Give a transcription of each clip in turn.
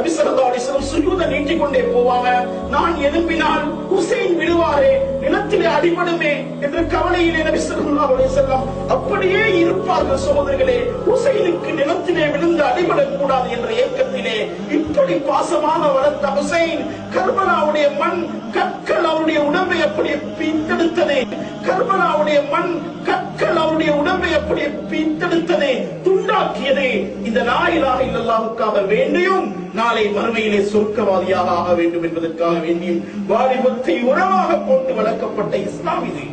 நபி ஸல்லல்லாஹு அலைஹி சுஜூத நீட்டிக் கொண்டே போவாங்க. நான் எழும்பினால் ஹுசைன் விழுவாரே நிலத்திலே அடிபடுமே என்ற கவலையிலே நபி ஸல்லல்லாஹு அலைஹி அப்படியே இருப்பார்கள் சகோதரர்களே. ஹுசைனுக்கு நிலத்திலே விழுந்து அடிபடக் கூடாது என்ற ஏக்கத்திலே இப்படி பாசமாக வளர்த்த ஹுசைன் கர்பலாவுடைய மண் கற்கள் அவருடைய உடம்பை அப்படியே பீத்தெடுத்தது. கர்பலாவுடைய மண் கற்கள் அவருடைய உடம்பை அப்படியே பீத்தெடுத்தது. துண்டாக்கியது இந்த லாயிலாக இல்லல்லாவுக்காக வேண்டியும் நாளை மறுமையிலே சொர்க்கவாதியாக ஆக வேண்டும் என்பதற்காக வேண்டியும் வாலிபத்தை உறவாக போட்டு வளர்க்கப்பட்ட இஸ்லாம் இது.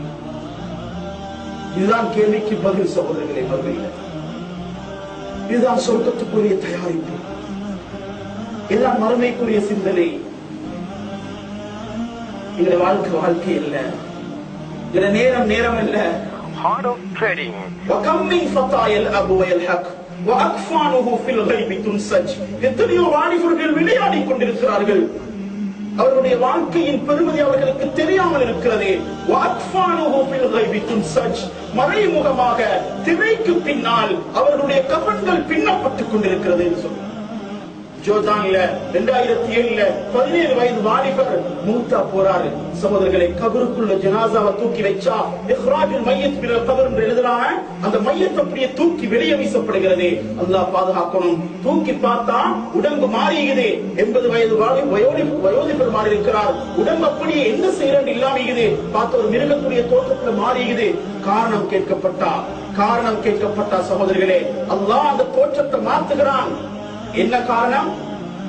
இதுதான் கேள்விக்கு பதில் சகோதரர்களை மறுமையில். இதுதான் சொர்க்கத்துக்குரிய தயாரிப்பு. இதுதான் மறுமைக்குரிய சிந்தனை. எங்களுடைய வாழ்க்கை வாழ்க்கை இல்ல எங்களுடைய நேரம் நேரம் இல்ல Heart of Trading. وكم من فتى يلعب ويلحق وأكفانه في الغيب تنسج எத்தனையோ வாலிபர்கள் விளையாடிக் கொண்டிருக்கிறார்கள் அவர்களுடைய வாழ்க்கையின் பெருமதி அவர்களுக்கு தெரியாமல் இருக்கிறது وأكفانه في الغيب تنسج மறைமுகமாக திரைக்கு பின்னால் அவர்களுடைய கபன்கள் பின்னப்பட்டுக் கொண்டிருக்கிறது என்று சொல்றார் ஜோர்டான்ல ரெண்டாயிரத்தி ஏழுல பதினேழு வயது வாலிபர் மூத்தா போறாரு. சகோதரர்களை கபருக்குள்ள ஜனாசாவை தூக்கி வச்சா இஹ்ராஜுல் மையத் பிற கபர் என்று எழுதுறாங்க. அந்த மையத்தை அப்படியே தூக்கி வெளியே வீசப்படுகிறது. அல்லாஹ் பாதுகாக்கணும். தூக்கி பார்த்தா உடம்பு மாறியுது எண்பது வயது வாலி வயோதி வயோதிபர் மாறி இருக்கிறார். உடம்பு அப்படியே எந்த செயலும் இல்லாம பார்த்த ஒரு மிருகத்துடைய தோற்றத்துல மாறியுது காரணம் கேட்கப்பட்டா காரணம் கேட்கப்பட்டா சகோதரிகளே அல்லாஹ் அந்த தோற்றத்தை மாத்துகிறான். என்ன காரணம்?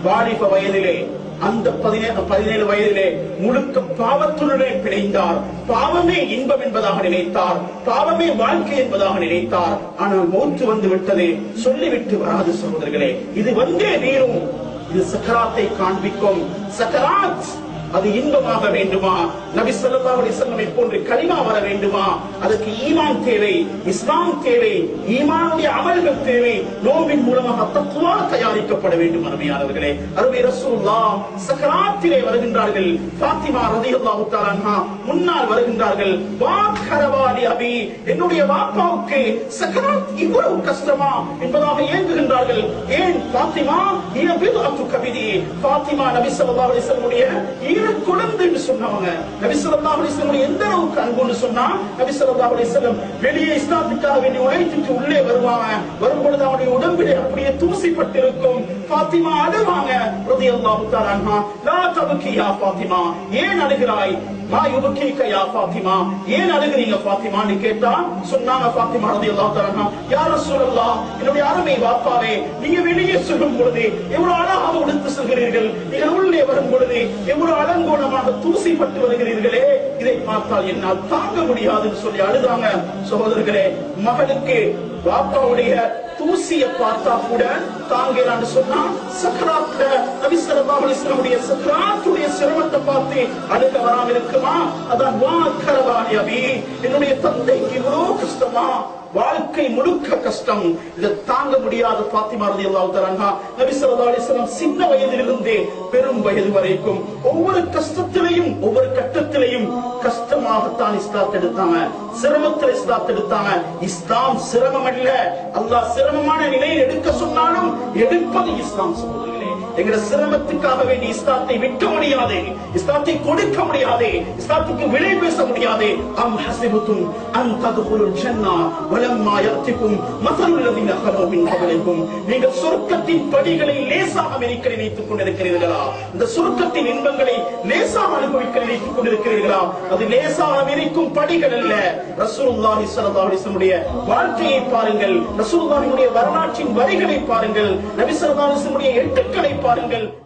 வாலிப வயதிலே அந்த பதினேழு பதினேழு வயதிலே முழுக்க பாவத்துடனே பிணைந்தார். பாவமே இன்பம் என்பதாக நினைத்தார். பாவமே வாழ்க்கை என்பதாக நினைத்தார். ஆனால் மௌத்து வந்து விட்டது சொல்லிவிட்டு வராது சகோதரர்களே. இது வந்தே நீரும் இது சக்கராத்தை காண்பிக்கும். சக்கராத் அது இன்பமாக வேண்டுமா? நபி சொல்லா அலைஹி வஸல்லம் போன்று கலிமா வர வேண்டுமா? அதற்கு ஈமான் தேவை இஸ்லாம் தேவை ஈமானுடைய அமல்கள் தேவை. நோம்பின் மூலமாக தக்குவா தயாரிக்கப்பட வேண்டும் அருமையானவர்களே. அருமை ரசூல்லா சக்கராத்திலே வருகின்றார்கள். பாத்திமா ரதி அல்லாஹு முன்னால் வருகின்றார்கள். வாக்கரவாதி அபி என்னுடைய வாப்பாவுக்கு சக்கராத் இவ்வளவு கஷ்டமா என்பதாக ஏங்குகின்றார்கள். ஏன் ஃபாத்திமா இய பிதுஅத்து கவிதி பாத்திமா நபி ஸல்லல்லாஹு அலைஹி வஸல்லம் குழந்தைன்னு சொன்னவங்க. நபி ஸல்லல்லாஹு அலைஹி எந்த அளவுக்கு அன்புன்னு சொன்னா நபி ஸல்லல்லாஹு அலைஹி வெளியே இஸ்லாத்துக்காக வேண்டி உழைத்துட்டு உள்ளே வருவாங்க. வரும்பொழுது அவனுடைய உடம்பிலே அப்படியே தூசிப்பட்டிருக்கும். பாத்திமா அழுவாங்க. ரலியல்லாஹு தஆலா அன்ஹா. லா தபுக்கியா பாத்திமா. ஏன் அழுகிறாய்? லா யுபுக்கி யா பாத்திமா ஏன் அழுகிறீங்க பாத்திமான்னு கேட்டா சொன்னாங்க பாத்திமா ரலியல்லாஹு தஆலா அன்ஹா யார சொல்லலாம் என்னுடைய அருமை வாப்பாவே நீங்க வெளியே சொல்லும் பொழுது எவ்வளவு அழகாக உடுத்து செல்கிறீர்கள்? நீங்கள் உள்ளே வரும் பொழுது எவ்வளவு அலங்கோலமாக தூசிப்பட்டு வருகிறீர்களே? இதை பார்த்தால் என்னால் தாங்க முடியாதுன்னு சொல்லி அழுதாங்க. சகோதரர்களே மகளுக்கு வாப்பாவுடைய தூசிய பார்த்தா கூட தாங்கலான்னு சொன்னா சக்கராத்துல நபி சக்கராத்துடைய சிரமத்தை பார்த்து அழுக வராம இருக்குமா? அதான் வா கரவாணி அபி என்னுடைய தந்தைக்கு இவ்வளோ கஷ்டமா வாழ்க்கை முழுக்க கஷ்டம். இதை தாங்க முடியாத பாத்திமா ரதி அல்லாஹ் அன்ஹா. நபி ஸல்லல்லாஹு அலைஹி வஸல்லம் சின்ன வயதிலிருந்தே பெரும் வயது வரைக்கும் ஒவ்வொரு கஷ்டத்திலையும் ஒவ்வொரு கட்டத்திலையும் கஷ்டமாகத்தான் இஸ்லாத் எடுத்தாங்க. சிரமத்தில் இஸ்லாத் எடுத்தாங்க. இஸ்லாம் சிரமம் அல்ல அல்லாஹ் சிரமமான நிலையில் எடுக்க சொன்னாலும் எடுப்பது இஸ்லாம் சகோதரர்களே எங்கட சிரமத்துக்காக வேண்டி இஸ்லாத்தை விற்க முடியாது இஸ்லாத்தை கொடுக்க முடியாது இஸ்லாத்துக்கு விலை பேச முடியாது. அம் ஹசிபுத்தும் அன் ததுகுலுல் ஜன்னா வலம்மா யத்திக்கும் மஸலுல் லதீன ஹலோ மின் கபலிக்கும் நீங்கள் சொர்க்கத்தின் படிகளை லேசாக அமெரிக்க நினைத்துக் கொண்டிருக்கிறீர்களா? இந்த சொர்க்கத்தின் இன்பங்களை லேசாக அனுபவிக்க நினைத்துக் கொண்டிருக்கிறீர்களா? அது லேசாக இருக்கும் படிகள் அல்ல. ரசூலுல்லாஹி ஸல்லல்லாஹு அலைஹி வஸல்லம் வாழ்க்கையை பாருங்கள். ரசூலுல்லாஹினுடைய வரலாற்றின் வரிகளை பாருங்கள். நபி ஸல்லல்லாஹு அலைஹி வஸல்லம் எட்டுக்களை பாருங்கள் வாருங்கள்.